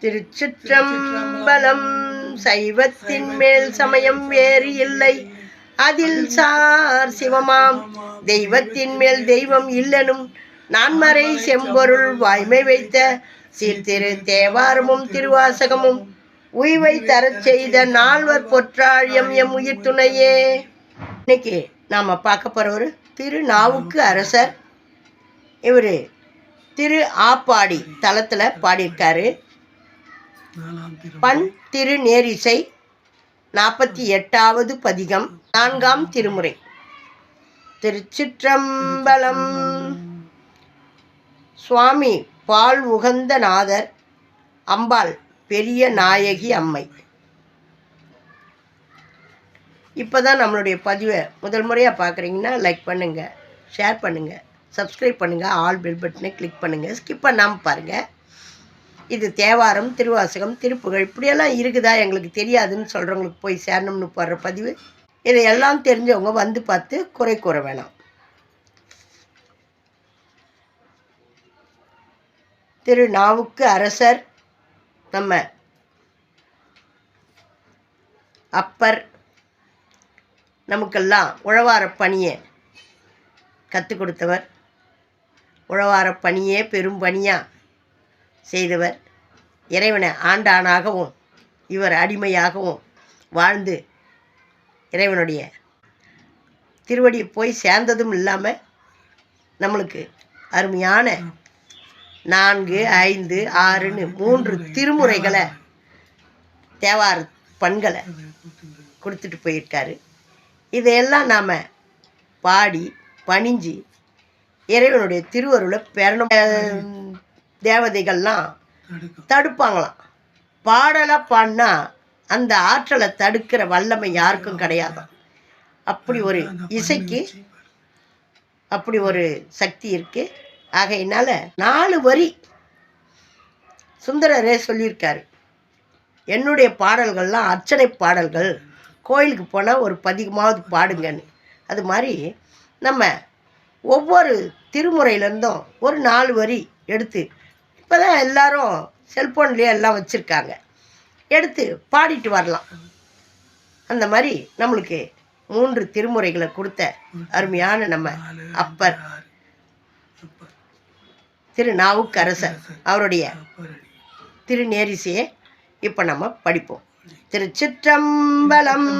திருச்சிற்றம்பலம் சைவத்தின் மேல் சமயம் வேறு இல்லை. அதில் சார் சிவமாம். தெய்வத்தின் மேல் தெய்வம் இல்லனும். நான்மறை செம்பொருள் வாய்மை வைத்த சீர்திரு தேவாரமும் திருவாசகமும். உய்வை தரச் செய்த நால்வர் பொற்றாழியம் எம் உயிர் துணையே இன்னைக்கு நாம் பார்க்க போகிறவர் ஒரு திருநாவுக்கு அரசர். இவர் திரு ஆப்பாடி தளத்தில் பாடியிருக்காரு. பண் திரு நேரிசை நாற்பத்தி எட்டாவது பதிகம் நான்காம் திருமுறை. திருச்சிற்றம்பலம். சுவாமி பால் உகந்த நாதர் அம்பாள் பெரிய நாயகி அம்மை. இப்போ தான் நம்மளுடைய பதிவை முதல் முறையாக பார்க்குறீங்கன்னா லைக் பண்ணுங்கள் ஷேர் பண்ணுங்கள் சப்ஸ்கிரைப் பண்ணுங்கள் ஆல் பெல் பட்டனை கிளிக் பண்ணுங்கள் ஸ்கிப் பண்ணாமல் பாருங்கள் இது தேவாரம் திருவாசகம் திருப்புகழ் இப்படியெல்லாம் இருக்குதா எங்களுக்கு தெரியாதுன்னு சொல்கிறவங்களுக்கு போய் சேரணும்னு போடுற பதிவு. இதையெல்லாம் தெரிஞ்சவங்க வந்து பார்த்து குறை கூற வேணாம். திரு நாவுக்கு அரசர் நம்ம அப்பர் நமக்கெல்லாம் உழவார பணியை கற்றுக் கொடுத்தவர். உழவார பணியே பெரும் பணியாக செய்தவர். இறைவனை ஆண்டானாகவும் இவர் அடிமையாகவும் வாழ்ந்து இறைவனுடைய திருவடி போய் சேர்ந்ததும் இல்லாமல் நம்மளுக்கு அருமையான நான்கு ஐந்து ஆறுன்னு மூன்று திருமுறைகளை தேவார பண்களை கொடுத்துட்டு போயிருக்காரு. இதையெல்லாம் நாம் பாடி பணிஞ்சு இறைவனுடைய திருவருளை பெறணும். தேவதைகள்லாம் தடுப்பாங்களாம். பாடலாக பாடினா அந்த ஆற்றலை தடுக்கிற வல்லமை யாருக்கும் கிடையாதாம் அப்படி ஒரு இசைக்கு அப்படி ஒரு சக்தி இருக்குது ஆகையினால நாலு வரி சுந்தரரே சொல்லியிருக்காரு. என்னுடைய பாடல்கள்லாம் அர்ச்சனை பாடல்கள். கோயிலுக்கு போனால் ஒரு பதிகமாவது பாடுங்கன்னு. அது மாதிரி நம்ம ஒவ்வொரு திருமுறையிலேருந்தும் ஒரு நாலு வரி எடுத்து இப்போ தான் எல்லாரும் செல்ஃபோன்லேயே எல்லாம் வச்சுருக்காங்க. எடுத்து பாடிட்டு வரலாம். அந்த மாதிரி நம்மளுக்கு மூன்று திருமுறைகளை கொடுத்த அருமையான நம்ம அப்பர். திரு நாவுக்கரசர் அவருடைய திருநேரிசையை இப்போ நம்ம படிப்போம். திருச்சிற்றம்பலம்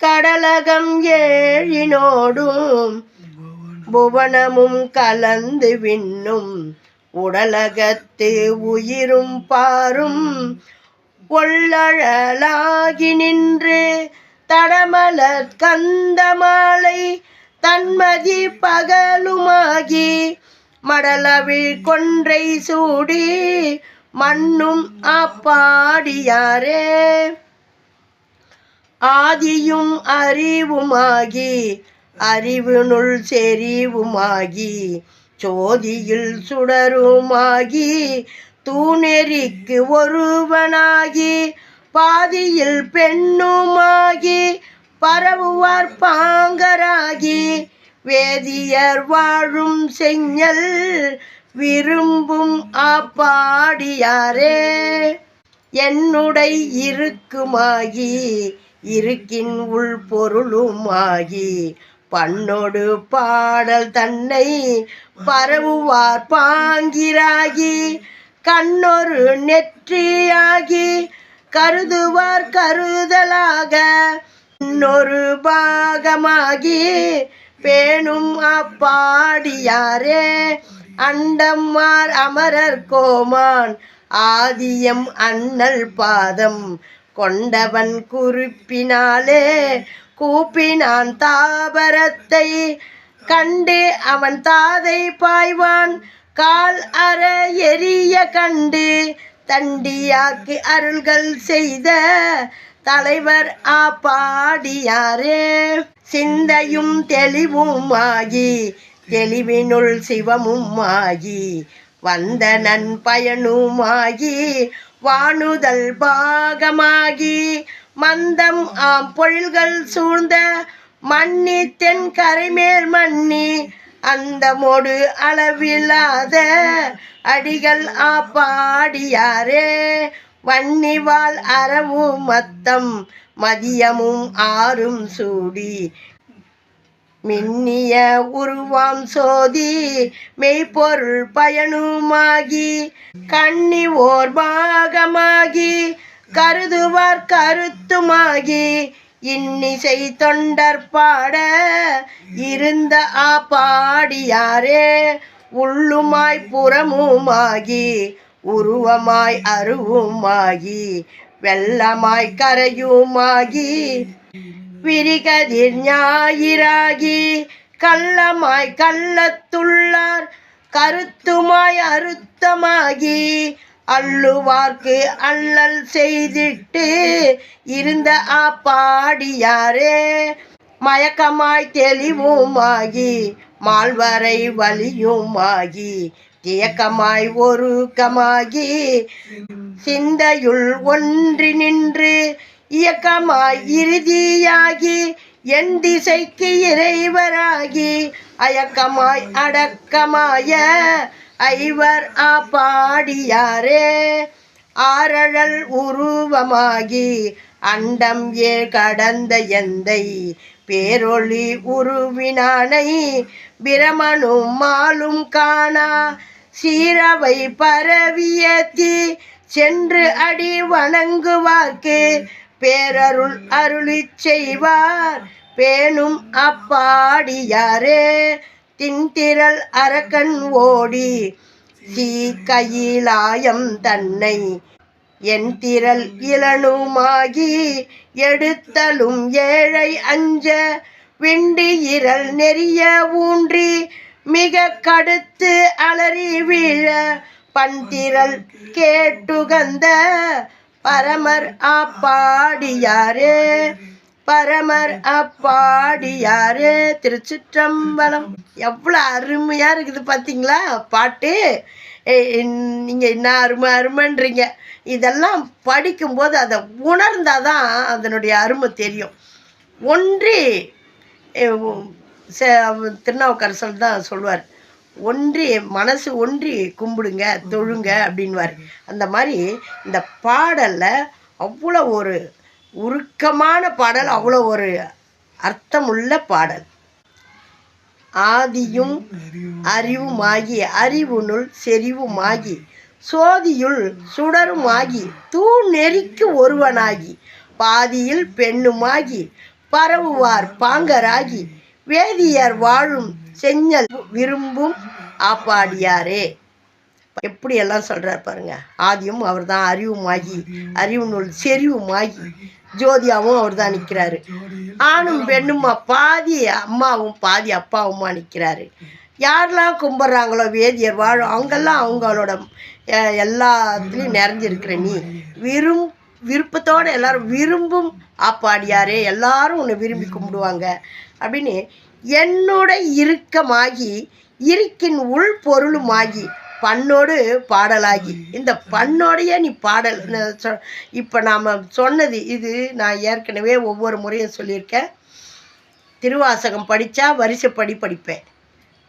கடலகம் ஏழினோடும் புவனமும் கலந்து விண்ணும் உடலகத்து உயிரும் பாரும். கொள்ளழலாகி நின்று தடமலர் கந்தமாலை தன்மதி பகலுமாகி மடலவிழ் கொன்றை சூடி மண்ணும் அப்பாடியாரே ஆதியும் அறிவுமாகி அறிவினுள் செறிவுமாகி சோதியில் சுடருமாகி தூணெறிக்கு ஒருவனாகி பாதியில் பெண்ணுமாகி பரவுவார் பாங்கராகி வேதியர் வாழும் செஞ்சல் விரும்பும் ஆப்பாடியாரே. என்னுடை இருக்குமாகி இருக்கின் உள் பொருளுமாகி பண்ணொடு பாடல் தன்னை பரவுவார் பாங்கிராகி கண்ணொரு நெற்றியாகி கருதுவார் கருதலாக இன்னொரு பாகமாகி பேணும் அப்பாடியாரே அண்டம்மார் அமரர் கோமான் ஆதியம் அண்ணல் பாதம் கொண்டவன் குறிப்பினாலே கூப்பினான் தாபரத்தை கண்டு அவன் தாதை பாய்வான். கால் அற எரிய கண்டு தண்டியாக்கு அருள்கள் செய்த தலைவர் ஆப்பாடியாரே. சிந்தையும் தெளிவும் ஆகி தெளிவினுள் சிவமும் ஆகி வந்த நன் பயனுமாகி வானுதல் பாகமாகி மந்தம் பொழில்கள் சூழ்ந்த மன்னி தென் கரைமேல் மன்னி அந்தமோடு அளவில்லாத அடிகள் ஆப்பாடியாரே. வன்னிவால் அறவும் மத்தம் மதியமும் ஆறும் சூடி. மின்னிய உருவாம் சோதி மெய்ப்பொருள் பயனுமாகி கண்ணி ஓர் பாகமாகி கருதுவார் கருத்துமாகி இன்னிசை தொண்டர் பாட இருந்த ஆ பாடியாரே உள்ளுமாய் புறமுமாகி உருவமாய் அருவுமாகி வெள்ளமாய் கரையுமாகி விரிகதிர் ஞாயிறாகி கள்ளமாய் கள்ளத்துள்ளார் கருத்துமாய் அருத்தமாகி அள்ளுவார்க்கு அல்லல் செய்திட்டு இருந்த ஆப்பாடியாரே மயக்கமாய் தெளிவுமாகி மால்வரை வலியுமாகி தியக்கமாய் ஒருக்கமாகி சிந்தையுள் ஒன்றி நின்று இயக்கமாய் இறுதியாகி என் திசைக்கு இறைவராகி அயக்கமாய் அடக்கமாய ஐவர் ஆப்பாடியாரே. ஆரழல் உருவமாகி அண்டம் ஏ கடந்த எந்தை. பேரொளி உருவினானை பிரமனும் மாலும் காணா. சீரவை பரவியத்தி சென்று அடி வணங்குவார்க்கு. பேரருள் அருளிச் செய்வார். பேணும் அப்பாடியாரே. தின்திரள் அரக்கன் ஓடி தீ கையிலாயம் தன்னை என் திரள் இளனுமாகி எடுத்தலும் ஏழை அஞ்ச விண்டி இரல் நெறிய ஊன்றி மிக கடுத்து அலறி வீழ பந்திரல் கேட்டுகந்த பரமர் ஆப்பாடியாரே பரமர் அப்பாடியாரே திருச்சிற்றம்பலம். எவ்வளோ அருமையாக இருக்குது பார்த்தீங்களா பாட்டு. நீங்கள் என்ன அருமை அருமைன்றீங்க. இதெல்லாம் படிக்கும்போது அதை உணர்ந்தால் தான் அதனுடைய அருமை தெரியும். ஒன்றி திருநாவுக்கரசல் தான் சொல்லுவார். ஒன்றி மனசு ஒன்றி கும்பிடுங்க தொழுங்க அப்படின்வார் அந்த மாதிரி இந்த பாடலில் அவ்வளோ ஒரு உருக்கமான பாடல் அவ்வளோ ஒரு அர்த்தமுள்ள பாடல். ஆதியும் அறிவுமாகி அறிவுனுள் செறிவுமாகி சோதியுள் சுடருமாகி தூ நெறிக்கு ஒருவனாகி பாதியில் பெண்ணுமாகி பரவுவார் பாங்கராகி வேதியர் வாழும் செஞ்சல் விரும்பும் ஆப்பாடியாரே. எப்படி எல்லாம் சொல்கிறார் பாருங்க. ஆதியும் அவர் தான் அறிவுமாகி அறிவு நூல் செறிவுமாகி ஜோதியாவும் அவர் தான் நிற்கிறாரு ஆணும் பெண்ணுமா பாதி அம்மாவும் பாதி அப்பாவுமா நிற்கிறாரு யாரெல்லாம் கும்பிட்றாங்களோ வேதியர் வாழும் அவங்கெல்லாம் அவங்களோட எல்லாத்துலேயும் நிறைஞ்சிருக்கிற நீ. விரும் விருப்பத்தோடு எல்லாரும் விரும்பும் ஆப்பாடியாரே எல்லாரும் உன்னை விரும்பி கும்பிடுவாங்க. அப்படின்னு என்னோட இறுக்கமாகி இருக்கின் உள் பொருளுமாகி பண்ணோடு பாடலாகி. இந்த பண்ணோடையே நீ பாடல் இப்போ நாம் சொன்னது இது நான் ஏற்கனவே ஒவ்வொரு முறையும் சொல்லியிருக்கேன். திருவாசகம் படித்தா வரிசைப்படி படிப்பேன்.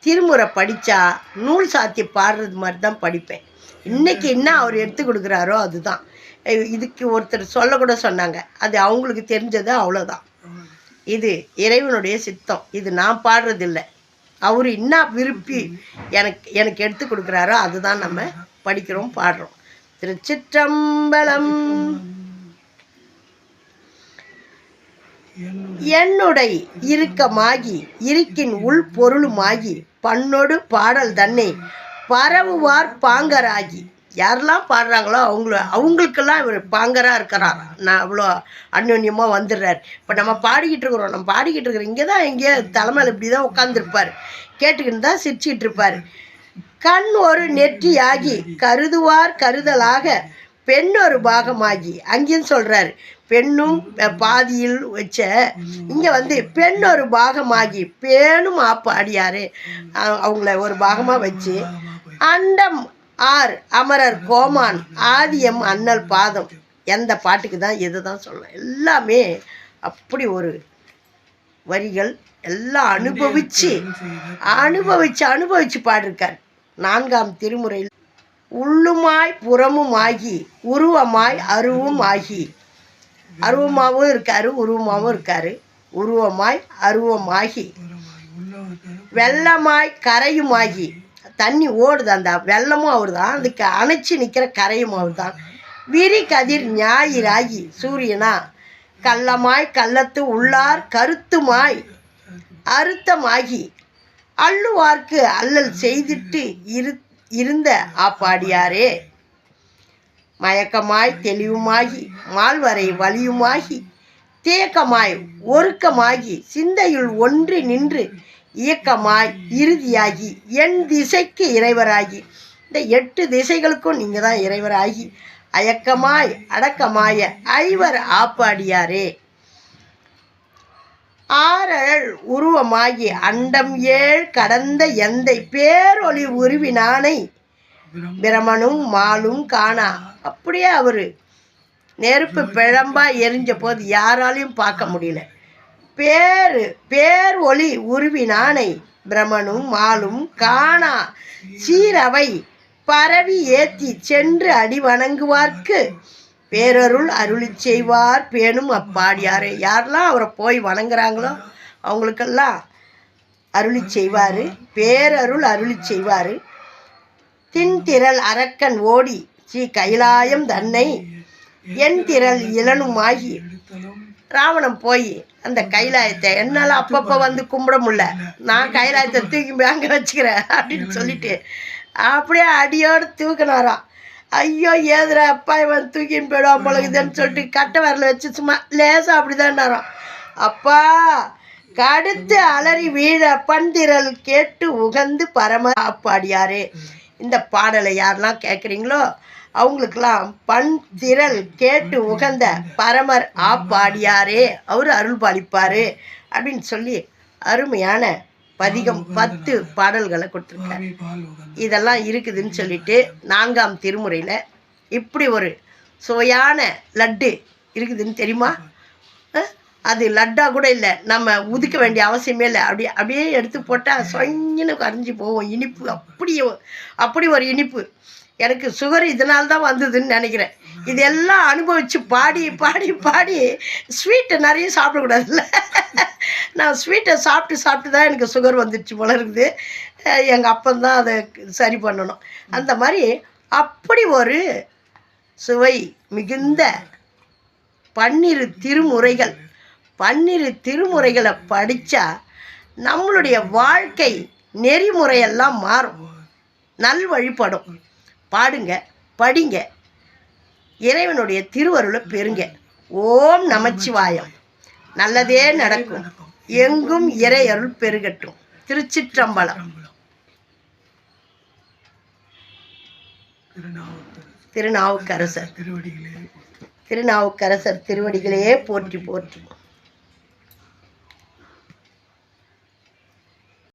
திருமுறை படித்தா நூல் சாத்தி பாடுறது மாதிரி தான் படிப்பேன். இன்றைக்கி என்ன அவர் எடுத்து கொடுக்குறாரோ அதுதான். இதுக்கு ஒருத்தர் சொல்லக்கூட சொன்னாங்க. அது அவங்களுக்கு தெரிஞ்சது அவ்வளோதான் இது இறைவனுடைய சித்தம். இது நான் பாடுறதில்லை. அவர் என்ன விருப்பி எனக்கு எனக்கு எடுத்து கொடுக்குறாரோ அதுதான் நம்ம படிக்கிறோம் பாடுறோம். திருச்சிற்றம்பலம். என்னுடை இறுக்கமாகி இருக்கின் உள் பொருளுமாகி பண்ணொடு பாடல் தன்னை பரவுவார் பாங்கராகி. யாரெல்லாம் பாடுறாங்களோ அவங்கள அவங்களுக்கெல்லாம் இவர் பாங்கராக இருக்கிறார். நான் அவ்வளோ அந்யோன்யமாக வந்துடுறார். இப்போ நம்ம பாடிக்கிட்டு இருக்கிறோம் நம்ம பாடிக்கிட்டு இருக்கிறோம். இங்கே தான் எங்கேயோ தலைமையில் இப்படி தான் உட்காந்துருப்பார் கேட்டுக்கிட்டு தான் சிரிச்சிக்கிட்டு இருப்பார். கண் ஒரு நெற்றியாகி கருதுவார் கருதலாக பெண் ஒரு பாகமாகி. அங்கேயும் சொல்கிறாரு பெண்ணும் பாதியில் வச்ச இங்கே வந்து பெண் ஒரு பாகமாகி பேணும் ஆப்பாடியாரு அடியார். அவங்கள ஒரு பாகமாக வச்சு அண்டம் ஆர் அமரர் கோமான் ஆதியம் அண்ணல் பாதம். எந்த பாட்டுக்கு தான் எது தான் சொல்லலாம். எல்லாமே அப்படி ஒரு வரிகள் எல்லாம் அனுபவிச்சு அனுபவிச்சு அனுபவிச்சு பாடிருக்கார். நான்காம் திருமுறையில் உள்ளுமாய் புறமுமாகி உருவமாய் அருவும் ஆகி அருவமாகவும் இருக்கார் உருவமாகவும் இருக்கார். உருவமாய் அருவமாகி. வெள்ளமாய் கரையுமாகி. தண்ணி ஓடுது அந்த வெள்ளமும் அவர் தான் அதுக்கு அணைச்சி நிற்கிற கரையும் அவர் தான் விரி கதிர் ஞாயிறாகி சூரியனா? கள்ளமாய் கள்ளத்து உள்ளார் கருத்துமாய் அறுத்தமாகி அள்ளுவார்க்கு அல்லல் செய்திட்டு இரு இருந்த ஆப்பாடியாரே. மயக்கமாய் தெளிவுமாகி மால்வரை வலியுமாகி தேக்கமாய் ஒருக்கமாகி சிந்தையுள் ஒன்றி நின்று இயக்கமாய் இறுதியாகி என் திசைக்கு இறைவராகி. இந்த எட்டு திசைகளுக்கும் நீங்கள் தான் இறைவராகி. அயக்கமாய் அடக்கமாய ஐவர் ஆப்பாடியாரே. ஆறழல் உருவமாகி அண்டம் ஏழ் கடந்த எந்தை பேரொளி உருவினானை பிரமனும் மாலும் காணா. அப்படியே அவர் நெருப்பு பிழம்பா எரிஞ்ச போது யாராலையும் பார்க்க முடியல. பேரு பேர் ஒளி உருவினானை பிரமனும் மாலும் காணா. சீரவை பரவி ஏத்தி சென்று அடி வணங்குவார்க்கு. பேரருள் அருளி செய்வார் பேணும் அப்பாடியாரே. யாரெல்லாம் அவரை போய் வணங்குறாங்களோ அவங்களுக்கெல்லாம் அருளி செய்வார் பேரருள் அருளி செய்வார். தின்திரள் அரக்கன் ஓடி ஸ்ரீ கைலாயம் தன்னை என் திரள் இளனுமாகி. ராவணன் போய் அந்த கைலாயத்தை என்னால் அப்பப்போ வந்து கும்பிட முடியல. நான் கைலாயத்தை தூக்கி போய் அங்கே வச்சுக்கிறேன் அப்படின்னு சொல்லிட்டு அப்படியே அடியோடு தூக்கினாராம். ஐயோ ஏதுடா அப்பா இவன் தூக்கின்னு போயிடுவான் பழகுதுன்னு சொல்லிட்டு கட்டை வரல வச்சு சும்மா லேசாக அப்படிதான்னாராம். அப்பா கடுத்து அலறி வீழ பண்திரல் கேட்டு உகந்து பரம அப்பாடியாரே இந்த பாடலை யாரெல்லாம் கேட்குறீங்களோ அவங்களுக்கெல்லாம் பண் திரள் கேட்டு உகந்த பரமர் ஆப்பாடியாரே அவர் அருள் பாலிப்பார் அப்படின்னு சொல்லி அருமையான பதிகம் பத்து பாடல்களை கொடுத்துருக்காரு. இதெல்லாம் இருக்குதுன்னு சொல்லிட்டு நான்காம் திருமுறையில் இப்படி ஒரு சுவையான லட்டு இருக்குதுன்னு தெரியுமா? அது லட்டா கூட இல்லை. நம்ம உதுக்க வேண்டிய அவசியமே இல்லை. அப்படியே அப்படியே எடுத்து போட்டால் சொங்கின்னு கரைஞ்சி போவோம் இனிப்பு. அப்படியே அப்படி ஒரு இனிப்பு. எனக்கு சுகர் இதனால தான் வந்ததுன்னு நினைக்கிறேன். இதெல்லாம் அனுபவித்து பாடி பாடி பாடி ஸ்வீட்டை நிறைய சாப்பிடக்கூடாதுல்ல? நான் ஸ்வீட்டை சாப்பிட்டு சாப்பிட்டு தான் எனக்கு சுகர் வந்துடுச்சு போல இருக்குது. எங்கள் அப்பந்தான் அதை சரி பண்ணணும். அந்த மாதிரி அப்படி ஒரு சுவை மிகுந்த பன்னிரு திருமுறைகள் பன்னிரு திருமுறைகளை படித்தா நம்மளுடைய வாழ்க்கை நெறிமுறையெல்லாம் மாறும். நல் வழிபடும் பாடுங்க படிங்க. இறைவனுடைய திருவருளை பெறுங்க. ஓம் நமச்சிவாயம். நல்லதே நடக்கும். எங்கும் இறையருள் பெருகட்டும். திருச்சிற்றம்பலம். திருநாவுக்கரசர். திருநாவுக்கரசர் திருவடிகளே திருநாவுக்கரசர் திருவடிகளே போற்றி போற்றி.